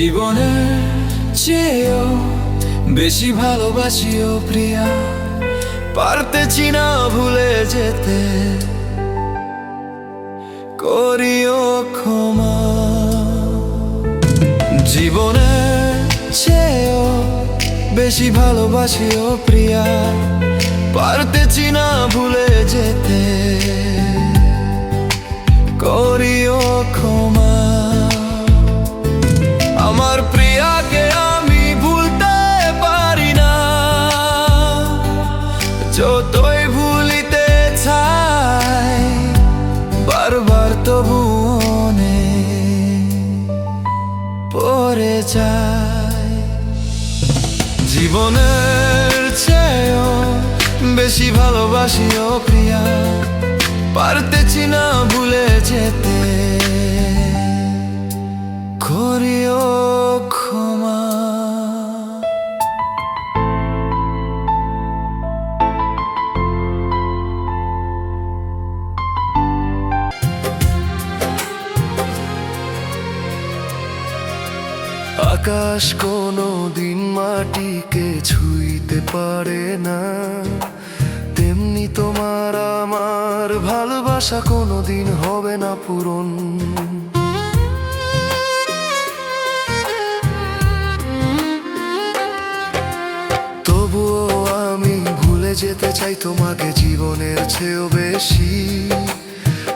জীবনের চেয়েও বেশি ভালোবাসি ও প্রিয়া। পারতেছি না ভুলে যেতে করিও ক্ষমা। জীবনের চেয়েও বেশি ভালোবাসি ও প্রিয়া। পারতেছি না ভুলে যেতে যতই ভুলিতে চাই, বারবার তবু পরে যায়। জীবনের চেয়েও বেশি ভালোবাসি ও প্রিয়া পারতেছি না ভুলে যেতে। করিও আকাশ কোনো দিন মাটিকে ছুঁইতে পারে না। তেমনি তোমার আমার ভালোবাসা কোনো দিন হবে না পূরণ। তবুও আমি ভুলে যেতে চাই তোমাকে জীবনের চেয়েও বেশি।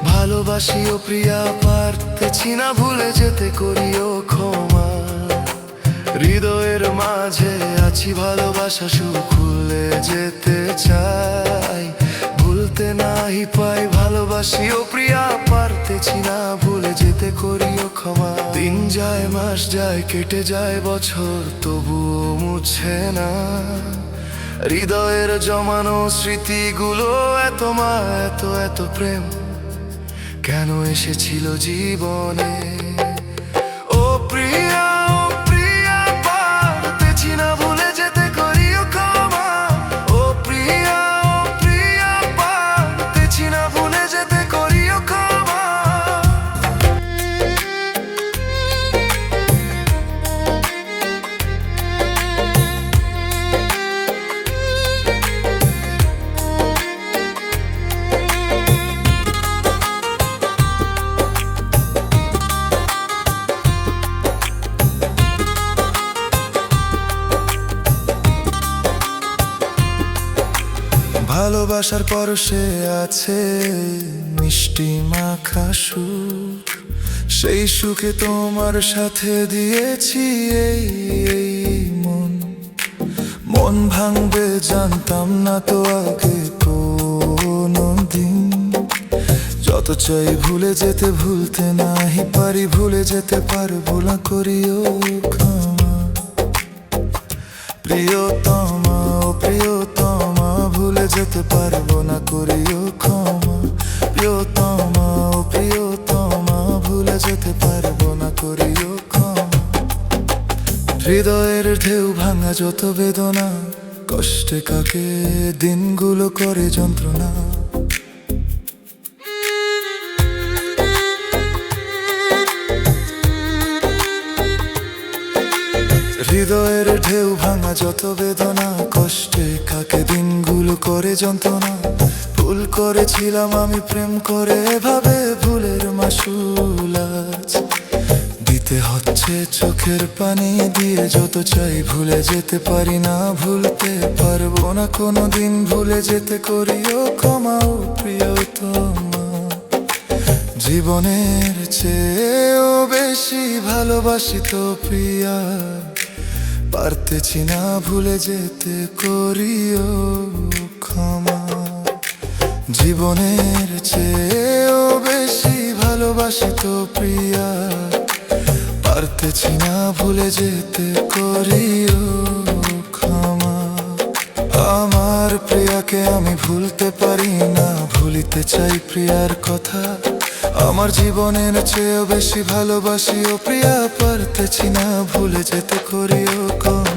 ভালোবাসি ও প্রিয়া, পারতেছি না, ভুলে যেতে করিও ক্ষমা। হৃদয়ের মাঝে আছি ভালোবাসা সুখ ভুলে যেতে চাই। ভুলতে নাই পাই ভালোবাসি ও প্রিয়া, পারতেছি না, ভুলে যেতে করিও ক্ষমা। দিন যায়, মাস যায়, কেটে যায়, বছর তবুও মুছে না। হৃদয়ের জমানো স্মৃতিগুলো এত মা, এত এত প্রেম। কেন এসেছিল জীবনে? ভালোবাসার পরশে আছে মিষ্টি মাখা সুখ সেই সুখে তোমার সাথে দিয়েছি এই এই মন। মন ভাঙবে, জানতাম না তো আগে কোনো দিন। যত চাই ভুলে যেতে ভুলতে নাহি পারি, ভুলে যেতে পারব না, করিও ক্ষমা। প্রিয়তমা প্রিয়তমা ভুলে যেতে পারব না, করিও ক্ষমা। প্রিয়তমা ও প্রিয়তমা, ভুলে যেতে পারব না, করিও ক্ষমা। হৃদয়ের ঢেউ ভাঙা যত বেদনা, কষ্টে কাকে দিনগুলো করে যন্ত্রণা। হৃদয়ের ঢেউ ভাঙা যত বেদনা, কষ্টে কাকে দিনগুলো করে যন্ত্রণা। ভুল করেছিলাম আমি প্রেম করে, এভাবে ভুলের মাসুল দিতে হচ্ছে চোখের পানি দিয়ে, যত চাই ভুলে যেতে পারি না, ভুলতে পারব না কোনো দিন ভুলে যেতে করিও ক্ষমাও প্রিয় তোমা জীবনের চেয়েও বেশি ভালোবাসি তো প্রিয়া। পারতেছি না, ভুলে যেতে করিও ক্ষমা। জীবনের চেয়েও বেশি ভালোবাসি তো প্রিয়া। পারতেছি না, ভুলে যেতে করিও ক্ষমা। আমার প্রিয়াকে আমি ভুলতে পারি না, ভুলিতে চাই প্রিয়ার কথা। আমার জীবনের চেয়েও বেশি ভালোবাসি ও প্রিয়া পারতেছি না ভুলে যেতে করিও ক্ষমা